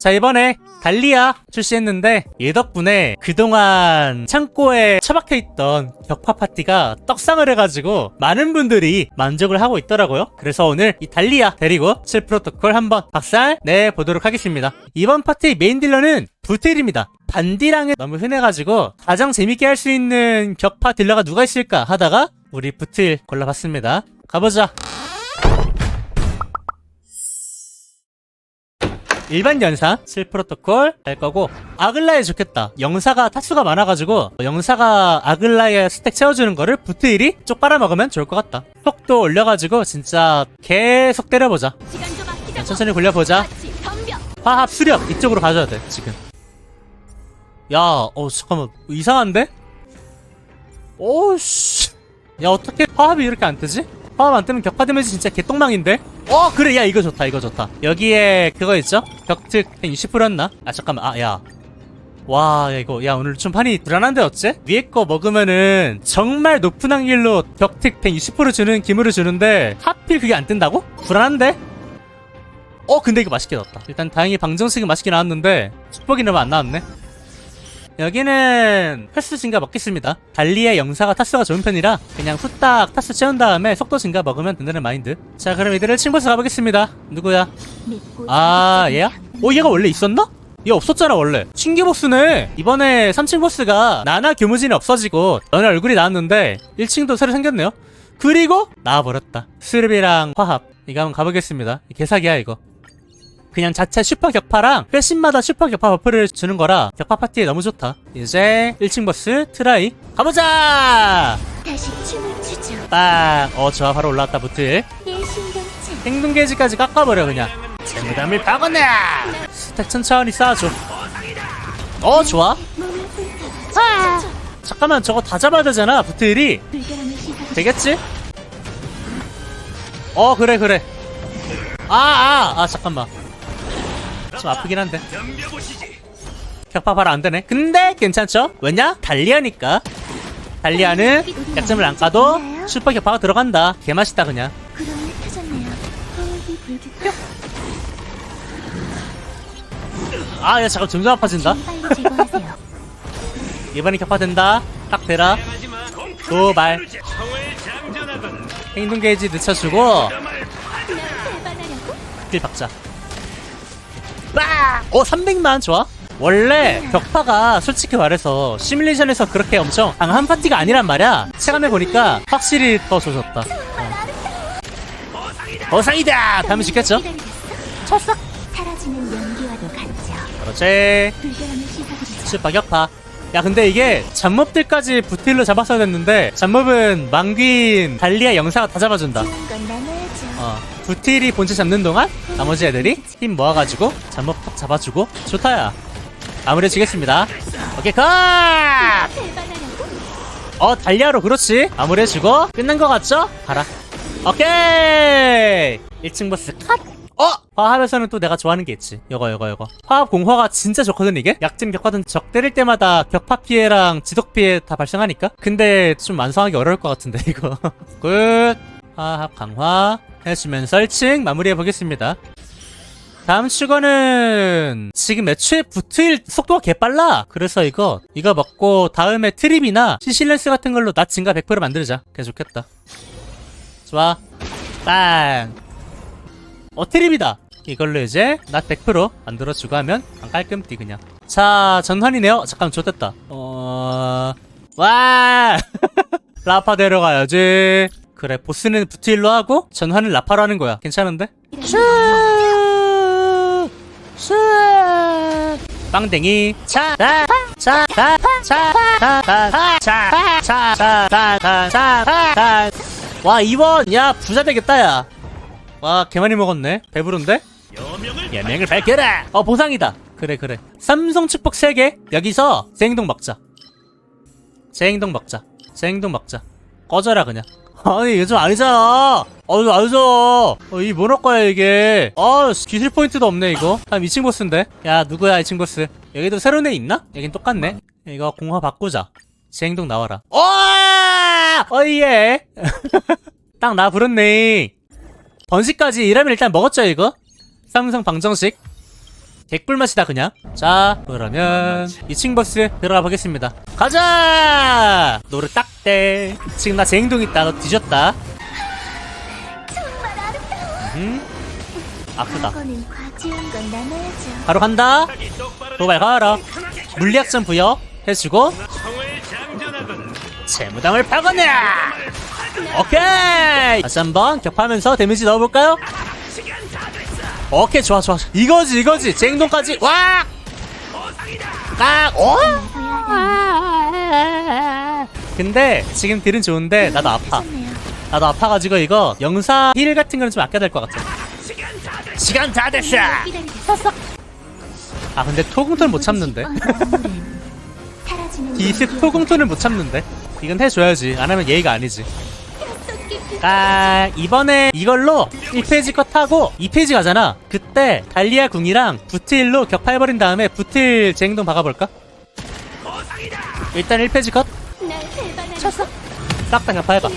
자 이번에 달리아 출시했는데 얘 덕분에 그동안 창고에 처박혀 있던 격파 파티가 떡상을 해가지고 많은 분들이 만족을 하고 있더라고요. 그래서 오늘 이 달리아 데리고 7 프로토콜 한번 박살 내보도록 하겠습니다. 이번 파티 메인 딜러는 부텔입니다. 반디랑이 너무 흔해가지고 가장 재밌게 할 수 있는 격파 딜러가 누가 있을까 하다가 우리 부틀 골라봤습니다. 가보자 일반 연사 7 프로토콜 할 거고 아글라에 좋겠다 영사가 타수가 많아가지고 영사가 아글라에 스택 채워주는 거를 부트일이 쪽 빨아먹으면 좋을 것 같다 속도 올려가지고 진짜 계속 때려보자. 천천히 굴려보자. 화합 수력 이쪽으로 가져야 돼 지금 야 어 잠깐만 이상한데? 오씨 야 어떻게 화합이 이렇게 안 뜨지? 화합 안 뜨면 격파 데미지 진짜 개똥망인데? 어 그래 야 이거 좋다 이거 좋다 여기에 그거 있죠? 격특 한 20%였나? 아 잠깐만 아야 와, 야, 이거, 야, 오늘 좀 판이 불안한데, 어째? 위에 거 먹으면은, 정말 높은 확률로 격특 120% 주는 기물을 주는데, 하필 그게 안 뜬다고? 불안한데? 어, 근데 이거 맛있게 나왔다. 일단 다행히 방정식은 맛있게 나왔는데, 축복이는 안 나왔네. 여기는 횟수 증가 먹겠습니다. 달리의 영사가 타수가 좋은 편이라 그냥 후딱 타수 채운 다음에 속도 증가 먹으면 된다는 마인드. 자, 그럼 이들을 친구서 가보겠습니다. 누구야? 아, 얘야? 어, 얘가 원래 있었나? 얘 없었잖아, 원래. 신규 보스네. 이번에 3층 보스가 나나 교무진이 없어지고 너네 얼굴이 나왔는데 1층도 새로 생겼네요. 그리고 나와버렸다. 수르비랑 화합. 이거 한번 가보겠습니다. 개사기야, 이거. 그냥 자체 슈퍼 격파랑 회신마다 슈퍼 격파 버프를 주는 거라 격파 파티에 너무 좋다. 이제 1층 보스 트라이 가보자! 다시 춤을 추죠. 빵! 어, 좋아. 바로 올라왔다. 내 신경차. 행동 게이지까지 깎아버려 그냥 재무담을 박아내 스택 천천히 쌓아줘 어 좋아 몸을 불타. 잠깐만 저거 다 잡아야 되잖아 부트일이 불결함을 시작. 되겠지? 어 그래 그래 아아아 아, 잠깐만 좀 아프긴 한데 격파 바로 안 되네 근데 괜찮죠? 왜냐? 달리아니까 달리아는 약점을 안 까도 슈퍼 격파가 들어간다 개맛있다 그냥 구름이 펴졌네요. 호흡이 불규. 아야 잠깐 점점 아파진다. 이번에 격파 된다. 딱 대라. 도발. 행동 게이지 늦춰주고? 딜 박자. 빠! 어 300만 좋아. 원래 격파가 솔직히 말해서 시뮬레이션에서 그렇게 엄청 강한 파티가 아니란 말이야. 체감해 보니까 확실히 더 좋아졌다. 어. 어상이다. 다음에 지켰죠? 쳤어. 사라지는 연기와도 같죠. 그렇지. 슈퍼 격파. 야 근데 이게 잡몹들까지 부틸로 잡았어야 됐는데 잡몹은 망귀인 달리아 영사가 다 잡아준다. 나눠야죠. 어, 부틸이 본체 잡는 동안 나머지 애들이 힘 모아가지고 잡몹 탁 잡아주고 좋다야. 마무리해주겠습니다. 오케이 컷! 어 달리아로 그렇지. 마무리 해주고 끝난 것 같죠? 가라. 오케이. 1층 보스 컷. 어! 화합에서는 또 내가 좋아하는 게 있지. 요거 요거 요거. 화합 공화가 진짜 좋거든 이게. 약점 격화든 적 때릴 때마다 격파 피해랑 지속 피해 다 발생하니까. 근데 좀 완성하기 어려울 것 같은데 이거. 굿. 화합 강화 해주면서 1층 마무리해 보겠습니다. 다음 추가는 지금 애초에 붙을 속도가 개빨라 그래서 이거 이거 먹고 다음에 트립이나 시실렌스 같은 걸로 나 증가 100% 만들자 개 좋겠다 좋아 빵 어, 트립이다. 이걸로 이제 낫100% 만들어주고 하면 안 깔끔띠 그냥. 자, 전환이네요. 잠깐 좋됐다. 어... 와! 라파 데려가야지. 그래 보스는 부트일로 하고 전화는 라파로 하는 거야 괜찮은데? 빵댕이 와 2번 야 부자 되겠다 야와 개많이 먹었네 배부른데? 여명을 밝혀라 어 보상이다 그래 그래 삼성 축복 3개 여기서 제 행동 막자 제 행동 막자 제 행동 막자 꺼져라 그냥 아니, 이거 좀 아니잖아. 어, 이거 아니죠. 어, 이 뭐랄 거야, 이게. 아, 기술 포인트도 없네, 이거. 한 2층 보스인데. 야, 누구야, 2층 보스. 여기도 새로운 애 있나? 여긴 똑같네. 이거 공화 바꾸자. 재행동 나와라. 어! 어이예. 딱 나 부르네. 번식까지 이러면 일단 먹었죠 이거? 삼성 방정식 개꿀맛이다 그냥. 자 그러면 2층 버스 들어가 보겠습니다. 가자! 노르 딱대 지금 나 제 행동 있다. 너 뒤졌다. 음? 아프다. 이거는 과지운 건 나눠야죠. 바로 간다. 도발 가라 물리학점 부여 해주고 재무당을 파거나 오케이! 다시 한번 격파하면서 데미지 넣어볼까요? 오케이 좋아 좋아 이거지 이거지 쟁동까지 와! 깍! 오! 근데 지금 딜은 좋은데 나도 아파. 나도 아파가지고 이거 영사 힐 같은 거는 좀 아껴야 될 것 같아 시간 다 됐어. 아 근데 토궁턴 못 참는데 기습 토궁턴을 못 참는데 이건 해줘야지 안 하면 예의가 아니지 속아 이번에 이걸로 1페이지 컷 하고 2페이지 가잖아. 그때 달리아 궁이랑 부틸로 격파해버린 다음에 부틸 쟁동 박아볼까? 일단 1페이지 컷. 날 배반하는 싹다 격파해봐.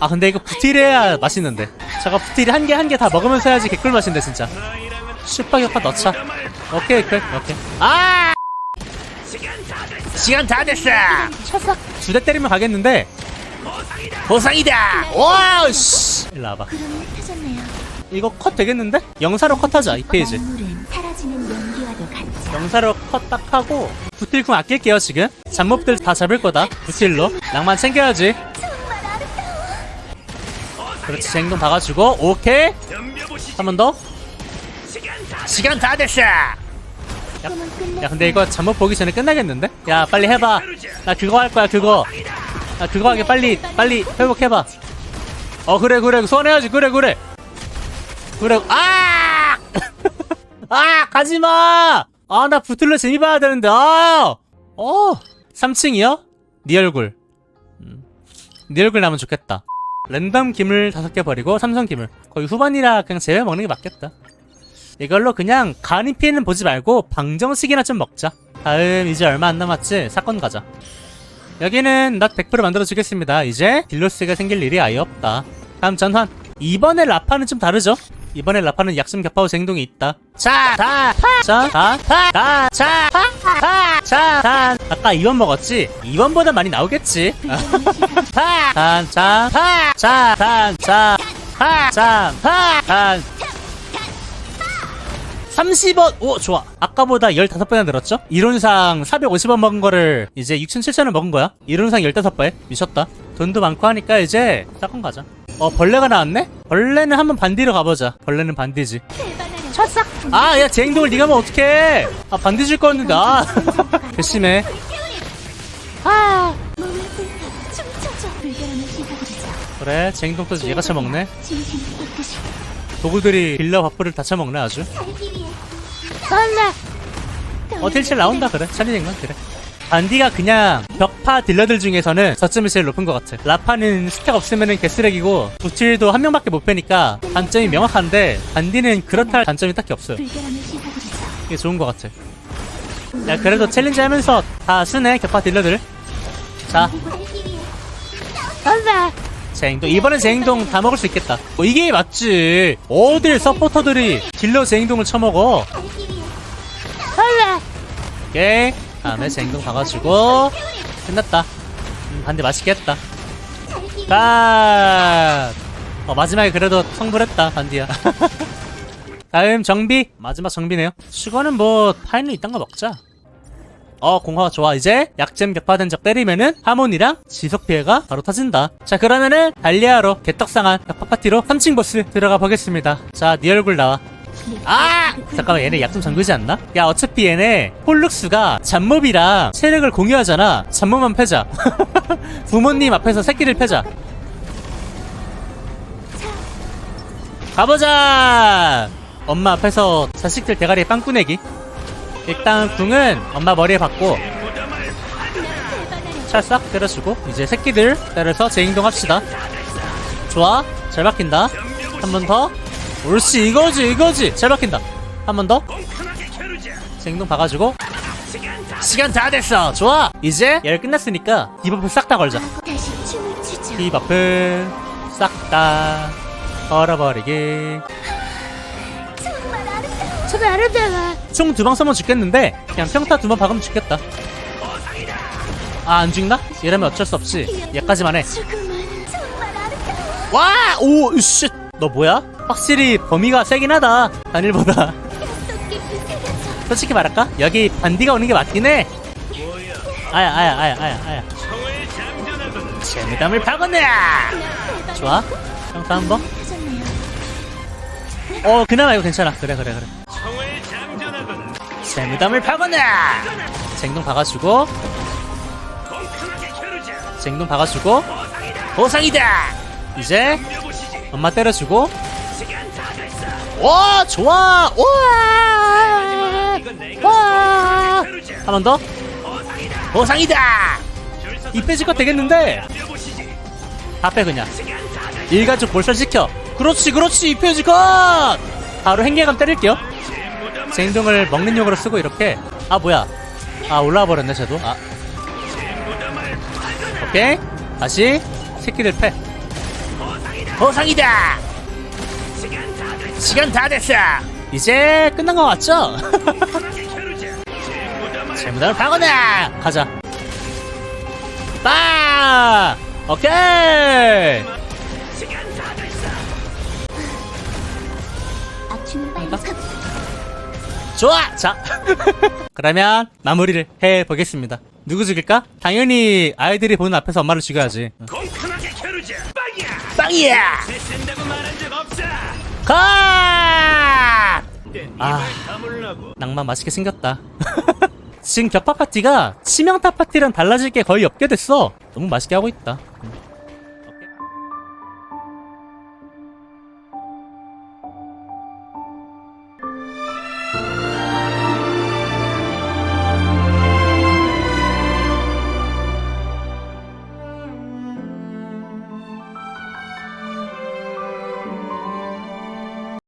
아 근데 이거 부틸해야 맛있는데. 저거 부틸이 한 개 한 개 다 먹으면서 해야지 개꿀 맛인데 진짜. 슈퍼 격파 넣자. 오케이 오케이 오케이. 아! 시간 다 됐어? 두대 때리면 가겠는데 보상이다! 와우 씨! 일로 와봐. 구름이. 이거 컷 되겠는데? 영사로 컷하자 이 페이지. 만물은 사라지는 연기와도 같죠. 영사로 컷 딱 하고 부틸 궁 아낄게요 지금. 잡몹들 다 잡을 거다 부틸로. 낭만 챙겨야지. 그렇지 쟁동 박아주고 오케이. 한 번 더. 시간 다 됐어! 야, 꿈은. 야 근데 이거 잠못 보기 전에 끝나겠는데? 야 빨리 해봐. 나 그거 할 거야 그거 나 그거 하게 빨리 빨리 회복해봐. 어 그래 그래. 소환해야지. 그래 그래. 그래. 아! 아 가지마! 아 나 붙을러 재미 봐야 되는데. 아! 어! 3층이요? 네 얼굴. 음. 네 얼굴 나면 좋겠다. 랜덤 기물 다섯 개 버리고 삼성 기물. 거의 후반이라 그냥 제외 먹는 게 맞겠다. 이걸로 그냥 간이 피해는 보지 말고 방정식이나 좀 먹자. 다음 이제 얼마 안 남았지? 사건 가자 여기는 낫 100% 만들어주겠습니다. 이제 딜로스가 생길 일이 아예 없다. 다음 전환. 이번에 라파는 좀 다르죠? 이번에 라파는 약점 격파우 행동이 있다. 자, 다, 자, 다, 다, 다, 자, 다, 자, 단. 아까 2번 먹었지? 2번보다 많이 나오겠지? 파, 단, 자, 파, 자, 단, 자, 파, 자, 파, 단 30원! 오, 좋아. 아까보다 15배나 늘었죠? 이론상 450원 먹은 거를 이제 6,700원 먹은 거야. 이론상 15배. 미쳤다. 돈도 많고 하니까 이제 싹건 가자. 어, 벌레가 나왔네? 벌레는 한번 반디로 가보자. 벌레는 반디지. 쳤어. 아, 야, 제 행동을 네가 하면 어떡해. 아, 반디 줄 거였는데, 아. 괘씸해. 아. 그래, 제 행동도 얘가 쳐먹네. 도구들이 빌려 바프를 다 쳐먹네, 아주. 살기 위해. 어, 딜칠 나온다, 그래. 차리된 그래. 반디가 그냥 벽파 딜러들 중에서는 저점이 제일 높은 것 같아. 라파는 스택 없으면은 개쓰레기고, 부틸도 한 명밖에 못 빼니까 단점이 명확한데, 반디는 그렇다 할 단점이 딱히 없어요. 불결함을 씻어드리죠. 이게 좋은 것 같아. 야, 그래도 챌린지 하면서 다 쓰네, 격파 딜러들. 자, 살기 위해. 제 행동. 이번엔 제 행동 다 먹을 수 있겠다. 뭐 이게 맞지. 어딜 서포터들이 딜러 제 행동을 쳐먹어. 살기 오케이. 다음에 제 행동 봐가지고. 끝났다. 음, 반대. 살기 위해. 가! 어, 마지막에 그래도 성불했다, 반디야. 다음 정비. 마지막 정비네요. 수건은 뭐, 파이는 이딴 거 먹자. 어, 공화가 좋아. 이제 약점 격파된 적 때리면은 하모니랑 지속 피해가 바로 터진다. 자, 그러면은 달리아로 개떡상한 격파 파티로 3층 보스 들어가 보겠습니다. 자, 네 얼굴 나와. 아! 잠깐만 얘네 약점 잠그지 않나? 야 어차피 얘네 폴룩스가 잡몹이랑 체력을 공유하잖아. 잡몹만 패자. 부모님 앞에서 새끼를 패자. 가보자! 엄마 앞에서 자식들 대가리에 빵 꾸내기. 일단 궁은 엄마 머리에 받고 찰싹 때려주고 이제 새끼들 때려서 재행동합시다. 좋아? 잘 박힌다. 한 번 더 옳지 이거지 이거지 잘 박힌다 한 번더 재행동 봐가지고 시간 다 됐어 좋아 이제 열 끝났으니까 디버프 싹 다 걸자. 디버프 싹 다 걸어버리기 정말 아름다워. 총 두 방 쏘면 죽겠는데 그냥 평타 두 번 박으면 죽겠다 아 안 죽나? 이러면 어쩔 수 없지 얘까지만 해 죽음은 정말 아름다워. 와! 오, 씨. 너 뭐야? 확실히 범위가 세긴 하다. 단일보다. 솔직히 말할까? 여기 반디가 오는 게 맞긴 해. 아야, 아야, 아야, 아야, 아야. 재미담을! 대박. 좋아. 평타 한 번. 하셨네요. 어, 그나마 이거 괜찮아. 그래, 그래, 그래. 재미담을 파거나! 쟁동 박아주고. 쟁동 박아주고. 보상이다! 이제 엄마 때려주고. 와, 좋아! 와! 와! 한 번 더. 보상이다! 이 빼질 것 되겠는데? 다 빼, 그냥. 일가족 몰살시켜. 그렇지, 그렇지, 이 빼질 것! 바로 행계감 때릴게요. 쟁동을 먹는 용으로 쓰고 이렇게. 아, 뭐야. 아, 올라와 버렸네, 쟤도. 아. 오케이. 다시. 새끼들 패. 보상이다! 시간 다 됐어! 이제 끝난 거 같죠? 재무단을 파거나! 가자. 빠! 오케이! 아침은 빨리 가. 좋아! 자. 그러면 마무리를 해 보겠습니다. 누구 죽일까? 당연히 아이들이 보는 앞에서 엄마를 죽여야지. 공평하게 겨루자 빵이야 빵이야! 아. 다물라고 낭만 맛있게 생겼다. 지금 격파 파티가 치명타 파티랑 달라질 게 거의 없게 됐어. 너무 맛있게 하고 있다.